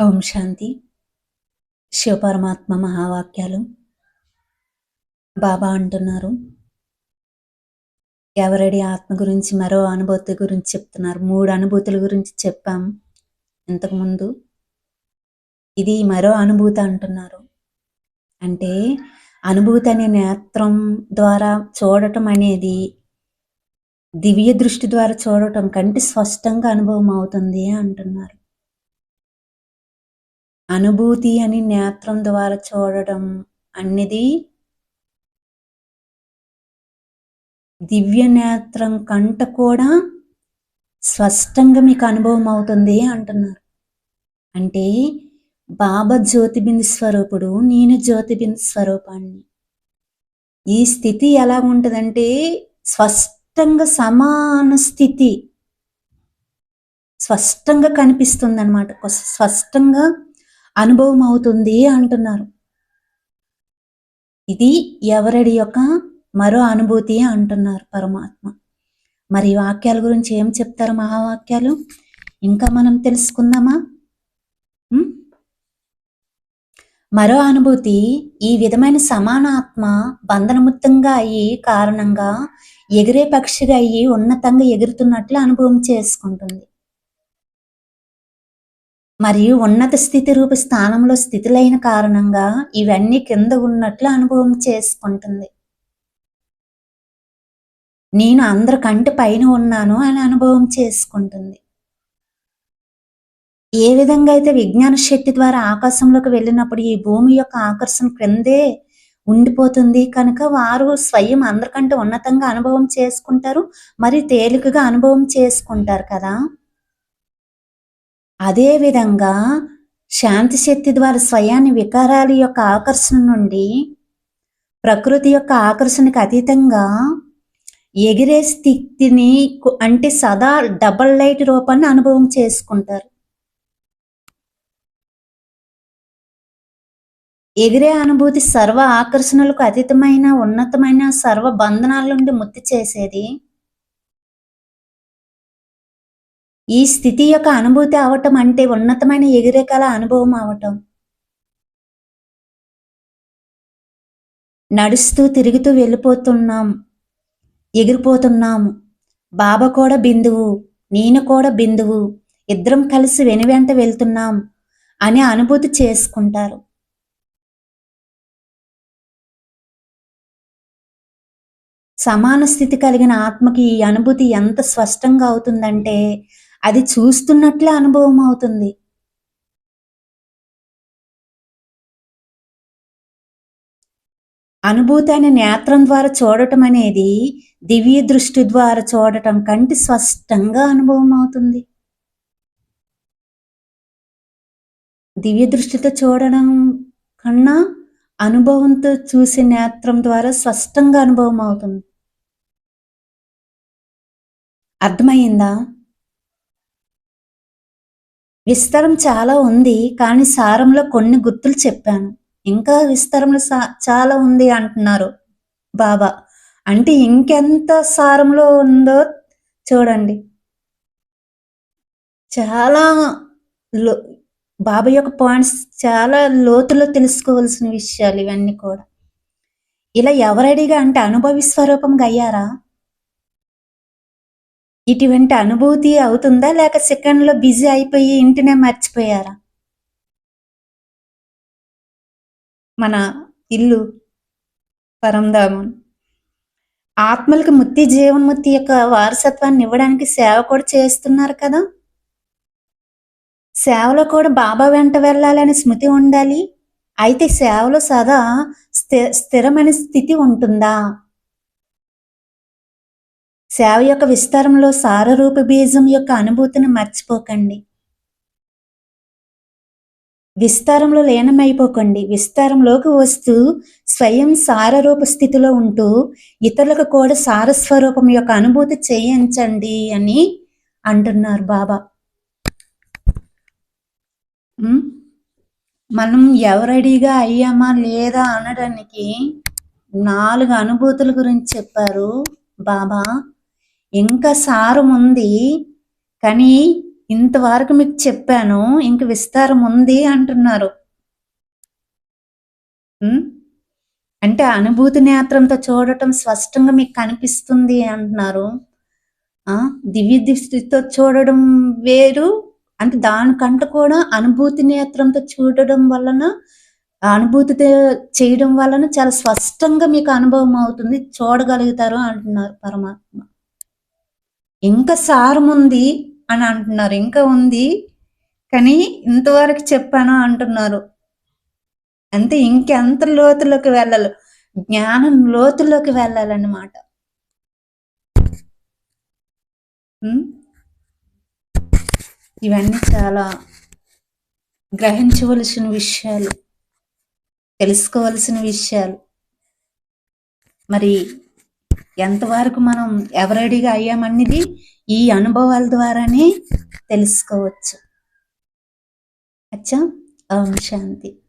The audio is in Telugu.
ఓం శాంతి. శివపరమాత్మ మహావాక్యాలు. బాబా అంటున్నారు ఎవరడి ఆత్మ గురించి మరో అనుభూతి గురించి చెప్తున్నారు. మూడు అనుభూతుల గురించి చెప్పాం ఇంతకుముందు. ఇది మరో అనుభూతి అంటున్నారు. అంటే అనుభూతి అనే నేత్రం ద్వారా చూడటం అనేది దివ్య దృష్టి ద్వారా చూడటం కంటే స్పష్టంగా అనుభవం అవుతుంది అంటున్నారు. అనుభూతి అని నేత్రం ద్వారా చూడడం అనేది దివ్య నేత్రం కంట కూడా స్పష్టంగా మీకు అనుభవం అవుతుంది అంటున్నారు. అంటే బాబా జ్యోతిబిందు స్వరూపుడు నేను జ్యోతిబిందు స్వరూపాన్ని. ఈ స్థితి ఎలా ఉంటుందంటే స్పష్టంగా సమాన స్థితి. స్పష్టంగా కనిపిస్తుంది అనమాట స్పష్టంగా అనుభవం అవుతుంది అంటున్నారు. ఇది ఎవరడి యొక్క మరో అనుభూతి అంటున్నారు పరమాత్మ. మరి వాక్యాల గురించి ఏం చెప్తారు మహావాక్యాలు? ఇంకా మనం తెలుసుకుందామా? మరో అనుభూతి ఈ విధమైన సమాన ఆత్మ బంధనముక్తంగా అయ్యి కారణంగా ఎగిరే పక్షిగా అయ్యి ఉన్నతంగా ఎగురుతున్నట్లు అనుభవం చేసుకుంటుంది. మరియు ఉన్నత స్థితి రూప స్థానంలో స్థితులైన కారణంగా ఇవన్నీ కింద ఉన్నట్లు అనుభవం చేసుకుంటుంది. నేను అందరికంటే పైన ఉన్నాను అని అనుభవం చేసుకుంటుంది. ఏ విధంగా అయితే విజ్ఞాన శక్తి ద్వారా ఆకాశంలోకి వెళ్ళినప్పుడు ఈ భూమి యొక్క ఆకర్షణ క్రిందే ఉండిపోతుంది కనుక వారు స్వయం అందరికంటే ఉన్నతంగా అనుభవం చేసుకుంటారు మరి తేలికగా అనుభవం చేసుకుంటారు కదా. అదే విధంగా శాంతి శక్తి ద్వారా స్వయాన్ని వికారాల యొక్క ఆకర్షణ నుండి ప్రకృతి యొక్క ఆకర్షణకు అతీతంగా ఎగిరే స్థితిని అంటే సదా డబల్ లైట్ రూపాన్ని అనుభవం చేసుకుంటారు. ఎగిరే అనుభూతి సర్వ ఆకర్షణలకు అతీతమైన ఉన్నతమైన సర్వ బంధనాల నుండి ముక్తి చేసేది ఈ స్థితి యొక్క అనుభూతి అవటం అంటే ఉన్నతమైన ఎగిరేకాల అనుభవం అవటం. నడుస్తూ తిరుగుతూ వెళ్ళిపోతున్నాం ఎగిరిపోతున్నాము. బాబా కూడా బిందువు నేను కూడా బిందువు ఇద్దరం కలిసి వెనువెంట వెళ్తున్నాం అనే అనుభూతి చేసుకుంటారు. సమాన స్థితి కలిగిన ఆత్మకి ఈ అనుభూతి ఎంత స్పష్టంగా అవుతుందంటే అది చూస్తున్నట్లే అనుభవం అవుతుంది. అనుభూతి అనే నేత్రం ద్వారా చూడటం అనేది దివ్య దృష్టి ద్వారా చూడటం కంటే స్పష్టంగా అనుభవం అవుతుంది. దివ్య దృష్టితో చూడడం కన్నా అనుభవంతో చూసే నేత్రం ద్వారా స్పష్టంగా అనుభవం అవుతుంది. అర్థమైందా? విస్తరం చాలా ఉంది కానీ సారంలో కొన్ని గుర్తులు చెప్పాను. ఇంకా విస్తరంలో సా- చాలా ఉంది అంటున్నారు బాబా. అంటే ఇంకెంత సారంలో ఉందో చూడండి. చాలా లో బాబా యొక్క పాయింట్స్ చాలా లోతులో తెలుసుకోవాల్సిన విషయాలు ఇవన్నీ కూడా. ఇలా ఎవరడిగా అంటే అనుభవి స్వరూపంగా అయ్యారా ఇటువంటి అనుభూతి అవుతుందా? లేక సెకండ్లో బిజీ అయిపోయి ఇంటినే మర్చిపోయారా? మన ఇల్లు పరంధామం. ఆత్మలకు ముత్తి జీవన్ముత్తి యొక్క వారసత్వాన్ని ఇవ్వడానికి సేవ కూడా చేస్తున్నారు కదా? సేవలో కూడా బాబా వెంట వెళ్ళాలనే స్మృతి ఉండాలి. అయితే సేవలో సదా స్థి స్థిరమైన స్థితి ఉంటుందా? సేవ యొక్క విస్తారంలో సారరూప బీజం యొక్క అనుభూతిని మర్చిపోకండి. విస్తారంలో లీనమైపోకండి. విస్తారంలోకి వస్తూ స్వయం సారరూప స్థితిలో ఉంటూ ఇతరులకు కూడా సారస్వరూపం యొక్క అనుభూతి చేయించండి అని అంటున్నారు బాబా. మనం ఎవరడిగా అయ్యామా లేదా అనడానికి నాలుగు అనుభూతుల గురించి చెప్పారు బాబా. ఇంకా సారం ఉంది కానీ ఇంతవరకు మీకు చెప్పాను ఇంక విస్తారం ఉంది అంటున్నారు. ఉమ్? అంటే అనుభూతి నేత్రంతో చూడటం స్పష్టంగా మీకు కనిపిస్తుంది అంటున్నారు. ఆ? దివ్య దృష్టితో చూడడం వేరు అంటే దానికంటే కూడా అనుభూతి నేత్రంతో చూడడం వలన అనుభూతి అనుభూతితో చేయడం వలన చాలా స్పష్టంగా మీకు అనుభవం అవుతుంది చూడగలుగుతారు అంటున్నారు పరమాత్మ. ఇంకా సారం ఉంది అని అంటున్నారు ఇంకా ఉంది. కానీ ఇంతవరకు చెప్పాను అంటున్నారు. అంతే ఇంకెంత లోతులోకి వెళ్ళాలి? జ్ఞానం లోతులోకి వెళ్ళాలన్నమాట. ఇవన్నీ చాలా గ్రహించవలసిన విషయాలు తెలుసుకోవలసిన విషయాలు. మరి ఎంతవరకు మనం ఎవరెడీగా అయ్యామన్నది ఈ అనుభవాల ద్వారానే తెలుసుకోవచ్చు. అచ్చా. ఓం శాంతి.